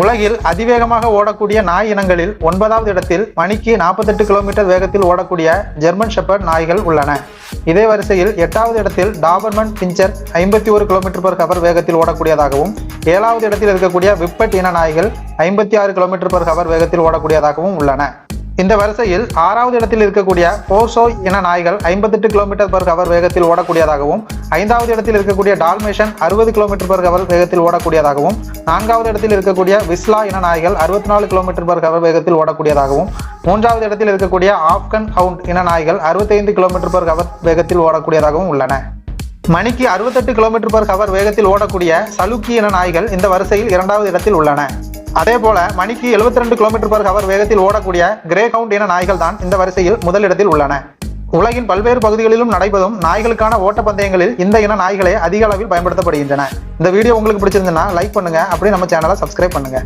உலகில் அதிவேகமாக ஓடக்கூடிய நாய் இனங்களில் ஒன்பதாவது இடத்தில் மணிக்கு நாற்பத்தெட்டு கிலோமீட்டர் வேகத்தில் ஓடக்கூடிய ஜெர்மன் ஷெப்பர்ட் நாய்கள் உள்ளன. இதே வரிசையில் எட்டாவது இடத்தில் டாபர்மன் பிஞ்சர் ஐம்பத்தி ஒரு கிலோமீட்டர் பர் ஹவர் வேகத்தில் ஓடக்கூடியதாகவும் ஏழாவது இடத்தில் இருக்கக்கூடிய விப்பட் இன நாய்கள் ஐம்பத்தி ஆறு கிலோமீட்டர் பர் ஹவர் வேகத்தில் ஓடக்கூடியதாகவும் உள்ளன. இந்த வரிசையில் ஆறாவது இடத்தில் இருக்கக்கூடிய போர்சோ இன நாய்கள் ஐம்பத்தெட்டு கிலோமீட்டர் பர் ஹவர் வேகத்தில் ஓடக்கூடியதாகவும் ஐந்தாவது இடத்தில் இருக்கக்கூடிய டால்மேஷன் அறுபது கிலோமீட்டர் பர் ஹவர் வேகத்தில் ஓடக்கூடியதாகவும் நான்காவது இடத்தில் இருக்கக்கூடிய விஸ்லா இன நாய்கள் அறுபத்தி நாலு கிலோமீட்டர் பர் ஹவர் வேகத்தில் ஓடக்கூடியதாகவும் மூன்றாவது இடத்தில் இருக்கக்கூடிய ஆப்கன் ஹவுண்ட் இன நாய்கள் அறுபத்தைந்து கிலோமீட்டர் பர் ஹவர் வேகத்தில் ஓடக்கூடியதாகவும் உள்ளன. மணிக்கு அறுபத்தெட்டு கிலோமீட்டர் பர் ஹவர் வேகத்தில் ஓடக்கூடிய சலுக்கி இன நாய்கள் இந்த வரிசையில் இரண்டாவது இடத்தில் உள்ளன. அதே போல மணிக்கு 72 ரெண்டு கிலோமீட்டர் பர் ஹவர் வேகத்தில் ஓடக்கூடிய கிரே கவுண்ட் இன நாய்கள் தான் இந்த வரிசையில் முதலிடத்தில் உள்ளன. உலகின் பல்வேறு பகுதிகளிலும் நடைபெறும் நாய்களுக்கான ஓட்டப்பந்தயங்களில் இந்த இன நாய்களே அதிக அளவில் பயன்படுத்தப்படுகின்றன. இந்த வீடியோ உங்களுக்கு பிடிச்சிருந்ததுன்னா லைக் பண்ணுங்க. அப்படியே நம்ம சேனலை சப்ஸ்கிரைப் பண்ணுங்க.